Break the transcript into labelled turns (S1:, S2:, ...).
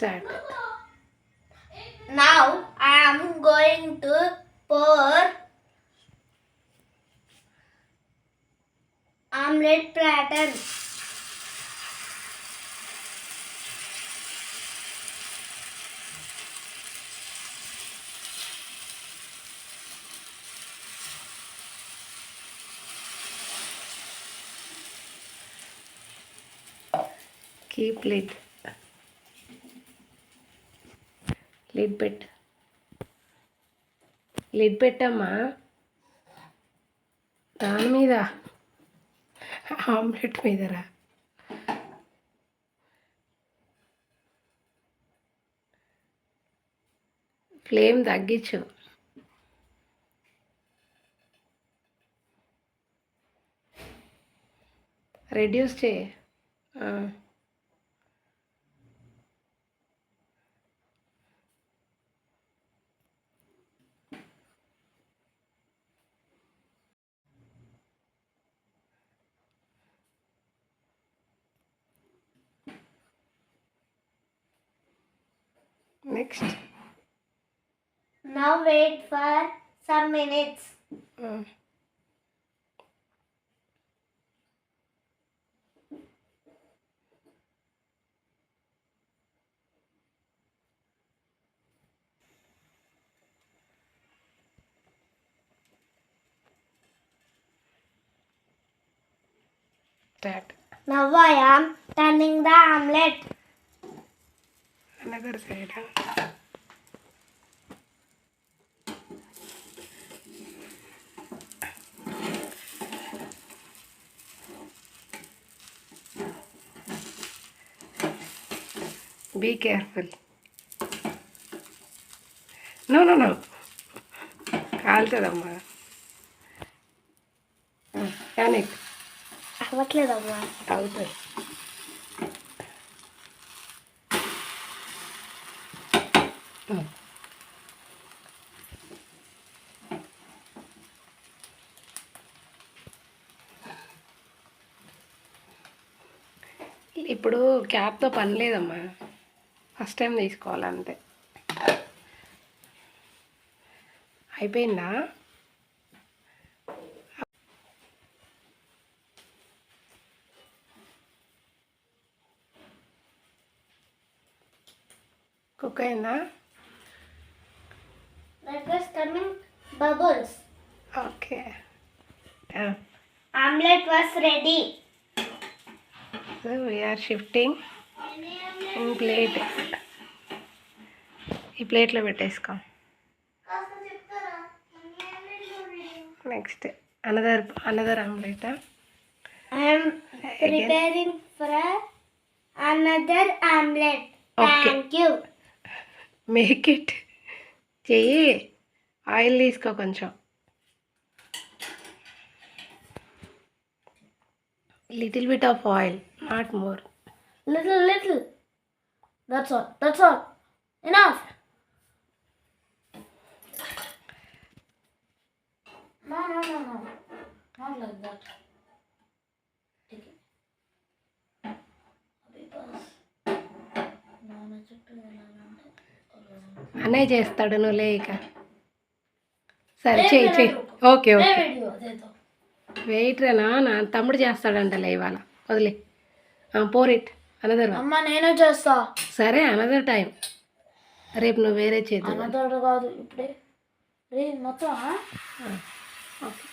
S1: started.
S2: Now I am going to pour omelette platter.
S1: keep lid lid పెట్ట lid పెట్టమ్మా. దాని మీద. Omelette మీదరా ఫ్లేమ్ తగ్గించు. రెడ్యూస్ చేయి. Next.
S2: Now wait for some minutes.
S1: Mm. That.
S2: Now I am turning the omelette.
S1: another side be careful no no no కాలుతుందమ్మా కానీ
S2: అవ్వట్లేదమ్మా
S1: అవుతుంది ఇప్పుడు క్యాప్తో పని లేదమ్మా. ఫస్ట్ టైం తీసుకోవాలంతే. అయిపోయిందా? కుక్ అయిందా?
S2: That was coming bubbles.
S1: Okay
S2: Omelette was ready.
S1: So we are shifting in plate ఈ ప్లేట్లో పెట్టేసుకో next another another omelette
S2: I am preparing for a- another omelette.
S1: Okay.
S2: Thank you.
S1: Make it చెయ్యి oil తీసుకో కొంచెం little bit of oil not more
S2: Little, little. That's all. That's all. Enough. No, no, no, no. Not like that.
S1: అన్నయ్య చేస్తాడు నువ్వు లేక సరే చెయ్యి చెయ్యి ఓకే ఓకే. వెయిట్ రేనా నా తమ్ముడు చేస్తాడంటలే ఇవాళ. వదిలే. పోర్ ఇట్ అనదర్
S2: అమ్మ నేను చేస్తా.
S1: సరే అనదర్ టైం రేపు నువ్వు వేరే చేద్దాం.
S2: కాదు ఇప్పుడే. రే మొత్తం
S1: ఓకే.